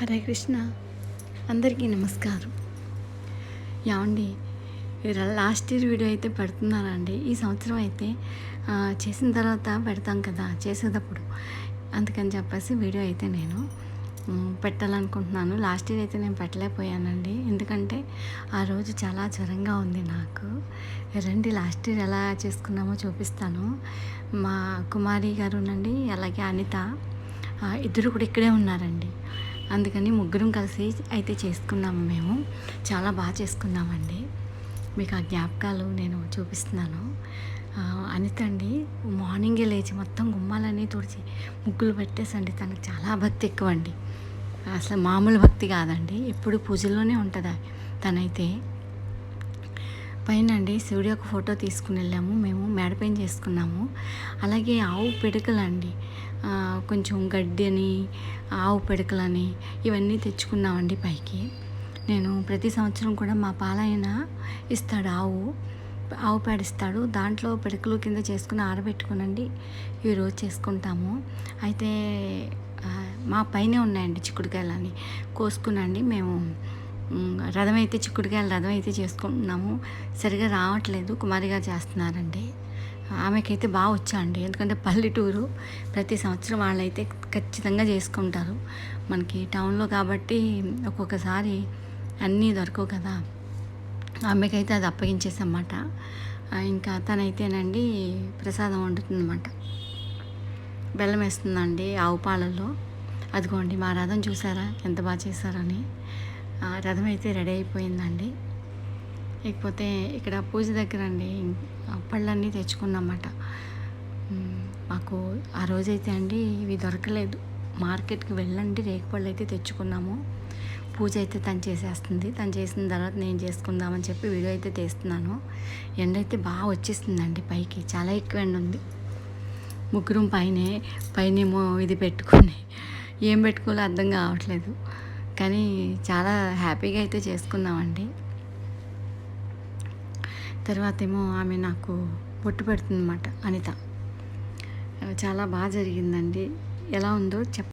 హరే కృష్ణ. అందరికీ నమస్కారం. ఏమండి లాస్ట్ ఇయర్ వీడియో అయితే పెడుతున్నానండి. ఈ సంవత్సరం అయితే చేసిన తర్వాత పెడతాం కదా చేసేటప్పుడు. అందుకని చెప్పేసి వీడియో అయితే నేను పెట్టాలనుకుంటున్నాను. లాస్ట్ ఇయర్ అయితే నేను పెట్టలేకపోయానండి. ఎందుకంటే ఆ రోజు చాలా జ్వరంగా ఉంది నాకు. రండి లాస్ట్ ఇయర్ ఎలా చేసుకున్నామో చూపిస్తాను. మా కుమారి గారునండి అలాగే అనిత ఇద్దరు కూడా ఇక్కడే ఉన్నారండి. అందుకని ముగ్గురం కలిసి అయితే చేసుకున్నాము మేము. చాలా బాగా చేసుకున్నామండి. మీకు ఆ జ్ఞాపకాలు నేను చూపిస్తున్నాను. అనిత అండి మార్నింగే లేచి మొత్తం గుమ్మాలన్నీ తుడిచి ముగ్గులు పెట్టేసండి. తనకు చాలా భక్తి ఎక్కువ అండి అసలు మామూలు భక్తి కాదండి. ఎప్పుడు పూజల్లోనే ఉంటుందా. తనైతే పైన అండి శివుడి యొక్క ఫోటో తీసుకుని వెళ్ళాము. మేము మేడపైన చేసుకున్నాము. అలాగే ఆవు పిడకలండి. కొంచెం గడ్డి అని ఆవు పిడకలని ఇవన్నీ తెచ్చుకున్నామండి పైకి. నేను ప్రతి సంవత్సరం కూడా మా పాలైన ఇస్తాడు ఆవు. ఆవు పేడ ఇస్తాడు. దాంట్లో పిడకలు కింద చేసుకుని ఆరబెట్టుకునండి. ఈరోజు చేసుకుంటాము. అయితే మా పైనే ఉన్నాయండి చిక్కుడుకాయలని కోసుకునండి మేము రథం అయితే చిక్కుడుకాయల రథం అయితే చేసుకుంటున్నాము. సరిగా రావట్లేదు. కుమారి గారు చేస్తున్నారండి. ఆమెకైతే బాగా వచ్చా అండి ఎందుకంటే పల్లెటూరు ప్రతి సంవత్సరం వాళ్ళైతే ఖచ్చితంగా చేసుకుంటారు. మనకి టౌన్లో కాబట్టి ఒక్కొక్కసారి అన్నీ దొరకవు కదా. ఆమెకైతే అది అప్పగించేసన్నమాట. ఇంకా తనైతేనండి ప్రసాదం వండుతుందన్నమాట. బెల్లం వేస్తుందండి ఆవు పాలల్లో. అదిగోండి మా రథం చూసారా? ఎంత బాగా చేశారని. రథం అయితే రెడీ అయిపోయిందండి. లేకపోతే ఇక్కడ పూజ దగ్గర అండి పళ్ళన్నీ తెచ్చుకున్నమాట మాకు ఆ రోజైతే అండి ఇవి దొరకలేదు. మార్కెట్కి వెళ్ళండి రేకుపళ్ళు అయితే తెచ్చుకున్నాము. పూజ అయితే తను చేసేస్తుంది. తను చేసిన తర్వాత నేను చేసుకుందామని చెప్పి వీడియో అయితే తీస్తున్నాను. ఎండ అయితే బాగా వచ్చేస్తుందండి పైకి చాలా ఎక్కువ ఎండ ఉంది. ముగ్గురం పైనే పైనేమో ఇది పెట్టుకుని ఏం పెట్టుకోవాలో అర్థం కావట్లేదు. కానీ చాలా హ్యాపీగా అయితే చేసుకున్నామండి. తర్వాత ఏమో ఆమె నాకు బొట్టు పెడుతుందన్నమాట అనిత. చాలా బాగా జరిగిందండి. ఎలా ఉందో చెప్